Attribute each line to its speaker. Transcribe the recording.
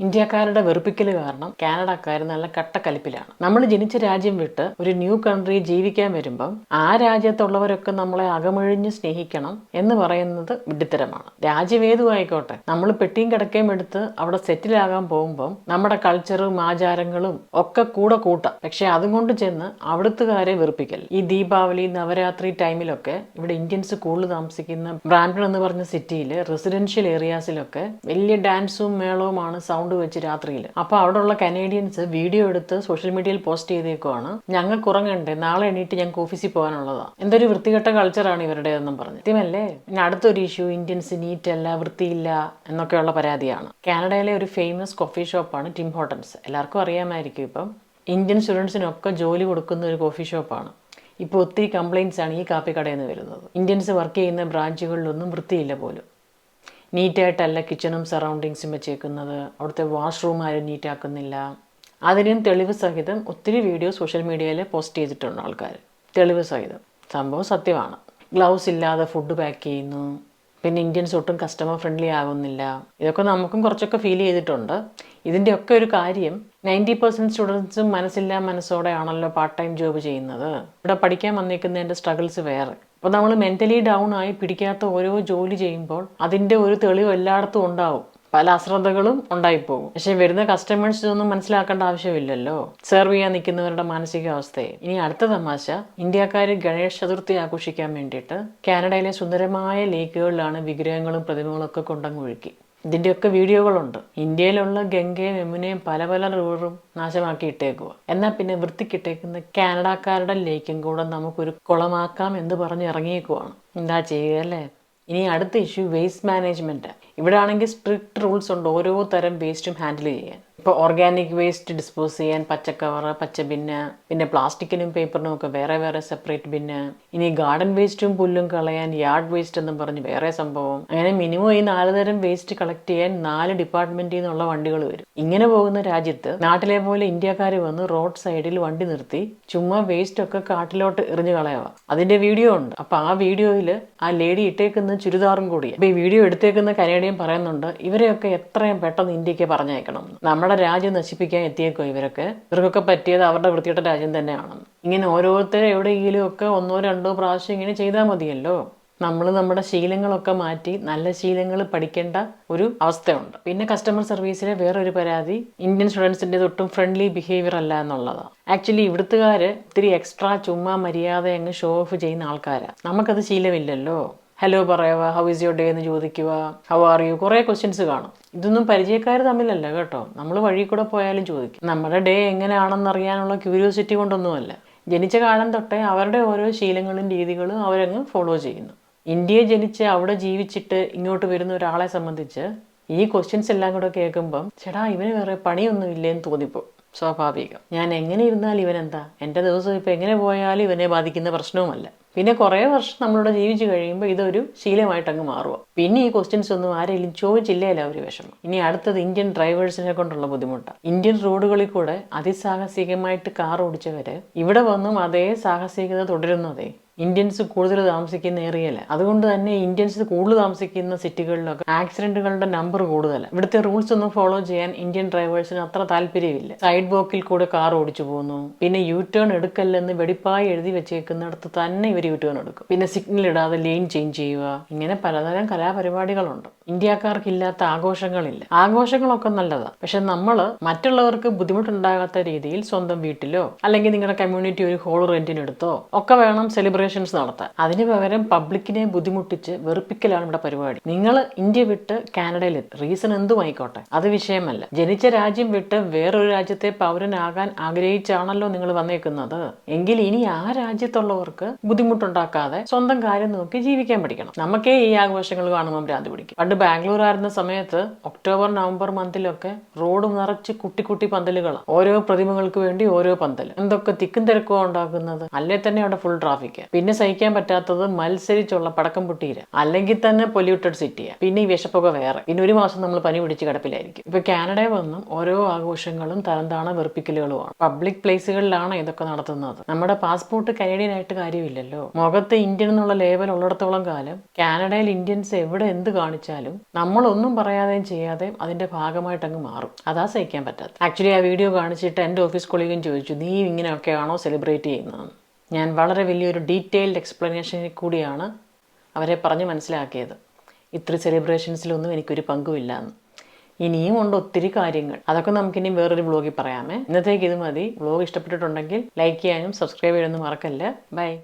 Speaker 1: ഇന്ത്യക്കാരുടെ വെറുപ്പിക്കൽ കാരണം കാനഡക്കാർ നല്ല കട്ടക്കലിപ്പിലാണ്. നമ്മൾ ജനിച്ച രാജ്യം വിട്ട് ഒരു ന്യൂ കൺട്രി ജീവിക്കാൻ വരുമ്പം ആ രാജ്യത്തുള്ളവരൊക്കെ നമ്മളെ അകമൊഴിഞ്ഞ് സ്നേഹിക്കണം എന്ന് പറയുന്നത് വിഡിത്തരമാണ് രാജ്യമേതു ആയിക്കോട്ടെ നമ്മൾ പെട്ടിയും കിടക്കയും എടുത്ത് അവിടെ സെറ്റിലാകാൻ പോകുമ്പം നമ്മുടെ കൾച്ചറും ആചാരങ്ങളും ഒക്കെ കൂടെ കൂട്ടാം. പക്ഷെ അതും കൊണ്ട് ചെന്ന് അവിടുത്തുകാരെ വെറുപ്പിക്കൽ ഈ ദീപാവലി നവരാത്രി ടൈമിലൊക്കെ ഇവിടെ ഇന്ത്യൻസ് കൂടുതൽ താമസിക്കുന്ന ബ്രാംപ്ടൺ എന്ന് പറഞ്ഞ സിറ്റിയിൽ റെസിഡൻഷ്യൽ ഏരിയാസിലൊക്കെ വലിയ ഡാൻസും മേളവുമാണ് സൗണ്ട് വെച്ച് രാത്രിയിൽ അപ്പൊ അവിടെയുള്ള കനേഡിയൻസ് വീഡിയോ എടുത്ത് സോഷ്യൽ മീഡിയയിൽ പോസ്റ്റ് ചെയ്തേക്കുവാണ്. ഞങ്ങൾക്ക് ഉറങ്ങണ്ടേ? നാളെ എണീറ്റ് ഞങ്ങൾക്ക് ഓഫീസിൽ പോകാനുള്ളതാ. എന്തൊരു വൃത്തികെട്ട കൾച്ചറാണ് ഇവരുടെ പറഞ്ഞു. സത്യമല്ലേ? പിന്നെ അടുത്തൊരു ഇഷ്യൂ ഇന്ത്യൻസ് നീറ്റ് അല്ല വൃത്തിയില്ല എന്നൊക്കെയുള്ള പരാതിയാണ്. കാനഡയിലെ ഒരു ഫേമസ് കോഫി ഷോപ്പാണ് ടിം ഹോട്ടൻസ് എല്ലാവർക്കും അറിയാമായിരിക്കും ഇപ്പം. ഇന്ത്യൻ സ്റ്റുഡൻസിനൊക്കെ ജോലി കൊടുക്കുന്ന ഒരു കോഫി ഷോപ്പാണ് ഇപ്പോൾ ഒത്തിരി കംപ്ലയിൻസ് ആണ് ഈ കാപ്പി കടയിൽ നിന്ന് വരുന്നത്. ഇന്ത്യൻസ് വർക്ക് ചെയ്യുന്ന ബ്രാഞ്ചുകളിലൊന്നും വൃത്തിയില്ല പോലും. നീറ്റായിട്ടല്ല കിച്ചണും സറൗണ്ടിങ്സും വെച്ചേക്കുന്നത്. അവിടുത്തെ വാഷ്റൂം ആരും നീറ്റാക്കുന്നില്ല. അതിനും തെളിവ് സഹിതം ഒത്തിരി വീഡിയോ സോഷ്യൽ മീഡിയയിൽ പോസ്റ്റ് ചെയ്തിട്ടുണ്ട് ആൾക്കാർ തെളിവ് സഹിതം. സംഭവം സത്യമാണ്. ഗ്ലൗസ് ഇല്ലാതെ ഫുഡ് പാക്ക് ചെയ്യുന്നു. പിന്നെ ഇന്ത്യൻസ് ഒട്ടും കസ്റ്റമർ ഫ്രണ്ട്ലി ആകുന്നില്ല. ഇതൊക്കെ നമുക്കും കുറച്ചൊക്കെ ഫീൽ ചെയ്തിട്ടുണ്ട്. ഇതിന്റെ ഒക്കെ ഒരു കാര്യം നയന്റി പെർസെന്റ് സ്റ്റുഡൻസും മനസ്സില്ലാ മനസ്സോടെയാണല്ലോ പാർട്ട് ടൈം ജോബ് ചെയ്യുന്നത്. ഇവിടെ പഠിക്കാൻ വന്നിരിക്കുന്നതിന്റെ സ്ട്രഗിൾസ് വേറെ. അപ്പോൾ നമ്മൾ മെന്റലി ഡൗൺ ആയി പിടിക്കാത്ത ഓരോ ജോലി ചെയ്യുമ്പോൾ അതിന്റെ ഒരു തെളിവ് എല്ലായിടത്തും ഉണ്ടാവും. പല അശ്രദ്ധകളും ഉണ്ടായിപ്പോകും. പക്ഷെ വരുന്ന കസ്റ്റമേഴ്സ് ഒന്നും മനസ്സിലാക്കേണ്ട ആവശ്യമില്ലല്ലോ. സെർവ് ചെയ്യാൻ നിൽക്കുന്നവരുടെ മാനസികാവസ്ഥയെ. ഇനി അടുത്ത തമാശ. ഇന്ത്യക്കാർ ഗണേഷ് ചതുർത്ഥി ആഘോഷിക്കാൻ വേണ്ടിയിട്ട് കാനഡയിലെ സുന്ദരമായ ലേക്കുകളിലാണ് വിഗ്രഹങ്ങളും പ്രതിമകളൊക്കെ കൊണ്ടങ്ങ് ഒഴുക്കി. ഇതിന്റെയൊക്കെ വീഡിയോകളുണ്ട്. ഇന്ത്യയിലുള്ള ഗംഗയും യമുനയും പല പല റിവറും നാശമാക്കി ഇട്ടേക്കുക എന്നാൽ പിന്നെ വൃത്തിക്കിട്ടേക്കുന്ന കാനഡക്കാരുടെ ലേക്കും കൂടെ നമുക്കൊരു കുളമാക്കാം എന്ന് പറഞ്ഞ് ഇറങ്ങിയേക്കുവാണ്. എന്താ ചെയ്യുക അല്ലേ? ഇനി അടുത്ത ഇഷ്യൂ വേസ്റ്റ് മാനേജ്മെന്റ് ഇവിടെ ആണെങ്കിൽ സ്ട്രിക്റ്റ് റൂൾസ് ഉണ്ട്. ഓരോ തരം വേസ്റ്റും ഹാൻഡിൽ ചെയ്യാൻ. ഇപ്പോൾ ഓർഗാനിക് വേസ്റ്റ് ഡിസ്പോസ് ചെയ്യാൻ പച്ചക്കവർ പച്ച ബിന്ന് പിന്നെ പ്ലാസ്റ്റിക്കിനും പേപ്പറിനും ഒക്കെ വേറെ വേറെ സെപ്പറേറ്റ് ബിന്ന് ഇനി ഗാർഡൻ വേസ്റ്റും പുല്ലും കളയാൻ യാർഡ് വേസ്റ്റ് എന്നും പറഞ്ഞ് വേറെ സംഭവം. അങ്ങനെ മിനിമം ഈ നാല് തരം വേസ്റ്റ് കളക്ട് ചെയ്യാൻ നാല് ഡിപ്പാർട്ട്മെന്റിൽ നിന്നുള്ള വണ്ടികൾ വരും. ഇങ്ങനെ പോകുന്ന രാജ്യത്ത് നാട്ടിലെ പോലെ ഇന്ത്യക്കാർ വന്ന് റോഡ് സൈഡിൽ വണ്ടി നിർത്തി ചുമ്മാ വേസ്റ്റ് ഒക്കെ കാട്ടിലോട്ട് എറിഞ്ഞു കളയാവ അതിന്റെ വീഡിയോ ഉണ്ട്. അപ്പൊ ആ വീഡിയോയിൽ ആ ലേഡി ഇട്ടേക്കുന്ന ചുരിദാറും കൂടി അപ്പൊ ഈ വീഡിയോ എടുത്തേക്കുന്ന കനേഡിയൻ പറയുന്നുണ്ട് ഇവരെയൊക്കെ എത്രയും പെട്ടെന്ന് ഇന്ത്യയ്ക്ക് പറഞ്ഞയക്കണം എന്ന്. നമ്മുടെ രാജ്യം നശിപ്പിക്കാൻ എത്തിയേക്കോ ഇവരൊക്കെ? ഇവർക്കൊക്കെ പറ്റിയത് അവരുടെ വൃത്തിയുടെ രാജ്യം തന്നെയാണെന്ന്. ഇങ്ങനെ ഓരോരുത്തരെ എവിടെയെങ്കിലും ഒക്കെ ഒന്നോ രണ്ടോ പ്രാവശ്യം ഇങ്ങനെ ചെയ്താൽ മതിയല്ലോ? നമ്മൾ നമ്മുടെ ശീലങ്ങളൊക്കെ മാറ്റി നല്ല ശീലങ്ങൾ പഠിക്കേണ്ട ഒരു അവസ്ഥയുണ്ട്. പിന്നെ കസ്റ്റമർ സർവീസിലെ വേറൊരു പരാതി ഇന്ത്യൻ സ്റ്റുഡൻസിന്റെ ഒട്ടും ഫ്രണ്ട്ലി ബിഹേവിയർ അല്ല എന്നുള്ളതാണ് ആക്ച്വലി ഇവിടുത്തുകാർ ഒത്തിരി എക്സ്ട്രാ ചുമ്മാ മര്യാദ അങ്ങ് ഷോ ഓഫ് ചെയ്യുന്ന ആൾക്കാരാണ് നമുക്കത് ശീലമില്ലല്ലോ. ഹലോ പറയുക ഹൗ ഇസ് യുവർ ഡേ എന്ന് ചോദിക്കുക. ഹൗ ആർ യു കുറേ ക്വസ്റ്റ്യൻസ് കാണും. ഇതൊന്നും പരിചയക്കാർ തമ്മിലല്ല കേട്ടോ. നമ്മൾ വഴി കൂടെ പോയാലും ചോദിക്കും. നമ്മുടെ ഡേ എങ്ങനെയാണെന്ന് അറിയാനുള്ള ക്യൂരിയോസിറ്റി കൊണ്ടൊന്നുമല്ല. ജനിച്ച കാലം തൊട്ടേ അവരുടെ ഓരോ ശീലങ്ങളും രീതികളും അവരങ്ങ് ഫോളോ ചെയ്യുന്നു. ഇന്ത്യയിൽ ജനിച്ച് അവിടെ ജീവിച്ചിട്ട് ഇങ്ങോട്ട് വരുന്ന ഒരാളെ സംബന്ധിച്ച് ഈ ക്വസ്റ്റ്യൻസ് എല്ലാം കൂടെ കേൾക്കുമ്പം ചേട്ടാ ഇവന് വേറെ പണിയൊന്നും ഇല്ലേന്ന് തോന്നിപ്പോ. സ്വാഭാവികം. ഞാൻ എങ്ങനെ ഇരുന്നാൽ ഇവനെന്താ എന്റെ ദിവസം ഇപ്പം എങ്ങനെ പോയാലും ഇവനെ ബാധിക്കുന്ന പ്രശ്നവുമല്ല. പിന്നെ കുറേ വർഷം നമ്മളിവിടെ ജീവിച്ചു കഴിയുമ്പോൾ ഇതൊരു ശീലമായിട്ട് അങ്ങ് മാറുക പിന്നെ ഈ ക്വസ്റ്റ്യൻസ് ഒന്നും ആരെങ്കിലും ചോദിച്ചില്ലേല ഒരു വിഷമം? ഇനി അടുത്തത് ഇന്ത്യൻ ഡ്രൈവേഴ്സിനെ കൊണ്ടുള്ള ബുദ്ധിമുട്ടാണ് ഇന്ത്യൻ റോഡുകളിൽ കൂടെ അതിസാഹസികമായിട്ട് കാർ ഓടിച്ചവര് ഇവിടെ വന്നും അതേ സാഹസികത തുടരുന്നതേ ഇന്ത്യൻസ് കൂടുതൽ താമസിക്കുന്ന ഏരിയയിൽ അതുകൊണ്ട് തന്നെ ഇന്ത്യൻസ് കൂടുതൽ താമസിക്കുന്ന സിറ്റികളിലൊക്കെ ആക്സിഡന്റുകളുടെ നമ്പർ കൂടുതലാണ് ഇവിടുത്തെ റൂൾസ് ഒന്നും ഫോളോ ചെയ്യാൻ ഇന്ത്യൻ ഡ്രൈവേഴ്സിന് അത്ര താല്പര്യമില്ല. സൈഡ് ബോക്കിൽ കൂടെ കാർ ഓടിച്ചു പോകുന്നു പിന്നെ യു ടേൺ എടുക്കല്ലെന്ന് വെടിപ്പായി എഴുതി വെച്ചേക്കുന്നിടത്ത് തന്നെ ഇവർ യു ടേൺ എടുക്കും. പിന്നെ സിഗ്നൽ ഇടാതെ ലെയിൻ ചേഞ്ച് ചെയ്യുക. ഇങ്ങനെ പലതരം കലാപരിപാടികളുണ്ട്. ഇന്ത്യക്കാർക്കില്ലാത്ത ആഘോഷങ്ങളില്ല. ആഘോഷങ്ങളൊക്കെ നല്ലതാണ് പക്ഷെ നമ്മൾ മറ്റുള്ളവർക്ക് ബുദ്ധിമുട്ടുണ്ടാകാത്ത രീതിയിൽ സ്വന്തം വീട്ടിലോ അല്ലെങ്കിൽ നിങ്ങളുടെ കമ്മ്യൂണിറ്റി ഒരു ഹോൾ റെന്റിനെടുത്തോ ഒക്കെ വേണം സെലിബ്രേഷൻസ് നടത്താൻ. അതിന് പകരം പബ്ലിക്കിനെ ബുദ്ധിമുട്ടിച്ച് വെറുപ്പിക്കലാണ് ഇവിടെ പരിപാടി. നിങ്ങൾ ഇന്ത്യ വിട്ട് കാനഡയിൽ റീസൺ എന്തും ആയിക്കോട്ടെ. അത് വിഷയമല്ല. ജനിച്ച രാജ്യം വിട്ട് വേറൊരു രാജ്യത്തെ പൗരനാകാൻ ആഗ്രഹിച്ചാണല്ലോ നിങ്ങൾ വന്നേക്കുന്നത്. എങ്കിൽ ഇനി ആ രാജ്യത്തുള്ളവർക്ക് ബുദ്ധിമുട്ടുണ്ടാക്കാതെ സ്വന്തം കാര്യം നോക്കി ജീവിക്കാൻ പഠിക്കണം. നമുക്കേ ഈ ആഘോഷങ്ങൾ കാണുമ്പോൾ ഭ്രാന്ത് പിടിക്കും. പണ്ട് ബാംഗ്ലൂർ ആയിരുന്ന സമയത്ത് ഒക്ടോബർ നവംബർ മന്തിലൊക്കെ റോഡ് നിറച്ച് കുട്ടി കുട്ടി പന്തലുകളാണ് ഓരോ പ്രതിമകൾക്ക് വേണ്ടി ഓരോ പന്തൽ എന്തൊക്കെ തിക്കും തിരക്കോ ഉണ്ടാക്കുന്നത്. അല്ലേ തന്നെ അവിടെ ഫുൾ ട്രാഫിക് പിന്നെ സഹിക്കാൻ പറ്റാത്തത് മത്സരിച്ചുള്ള പടക്കം പൊട്ടിയില്ല. അല്ലെങ്കിൽ തന്നെ പൊല്യൂട്ടഡ് സിറ്റിയാണ് പിന്നെ ഈ വിഷപ്പുക വേറെ. പിന്നെ ഒരു മാസം നമ്മൾ പനി പിടിച്ച് കിടപ്പിലായിരിക്കും. ഇപ്പൊ കാനഡയിൽ വന്നും ഓരോ ആഘോഷങ്ങളും തരംതാണ വെറുപ്പിക്കലുകളുമാണ്. പബ്ലിക് പ്ലേസുകളിലാണ് ഇതൊക്കെ നടത്തുന്നത്. നമ്മുടെ പാസ്പോർട്ട് കനേഡിയൻ ആയിട്ട് കാര്യമില്ലല്ലോ. മുഖത്ത് ഇന്ത്യൻ എന്നുള്ള ലേബൽ ഉള്ളിടത്തോളം കാലം കാനഡയിൽ ഇന്ത്യൻസ് എവിടെ എന്ത് കാണിച്ചാലും നമ്മളൊന്നും പറയാതെയും ചെയ്യാതെയും അതിന്റെ ഭാഗമായിട്ട് അങ്ങ് മാറും. അതാ സഹിക്കാൻ പറ്റാത്ത ആക്ച്വലി ആ വീഡിയോ കാണിച്ചിട്ട് എന്റെ ഓഫീസ് കൊളീഗും ചോദിച്ചു നീ ഇങ്ങനെയൊക്കെയാണോ സെലിബ്രേറ്റ് ചെയ്യുന്നതെന്ന്? ഞാൻ വളരെ വലിയൊരു ഡീറ്റെയിൽഡ് എക്സ്പ്ലനേഷനിൽ കൂടിയാണ് അവരെ പറഞ്ഞ് മനസ്സിലാക്കിയത്. ഇത്ര സെലിബ്രേഷൻസിലൊന്നും എനിക്കൊരു പങ്കുമില്ല എന്ന്. ഇനിയും ഉണ്ട് ഒത്തിരി കാര്യങ്ങൾ. അതൊക്കെ നമുക്കിനി വേറൊരു വ്ളോഗിൽ പറയാമേ. ഇന്നത്തേക്ക് ഇത് മതി. വ്ളോഗ് ഇഷ്ടപ്പെട്ടിട്ടുണ്ടെങ്കിൽ ലൈക്ക് ചെയ്യാനും സബ്സ്ക്രൈബ് ചെയ്യാനും മറക്കല്ല. ബൈ.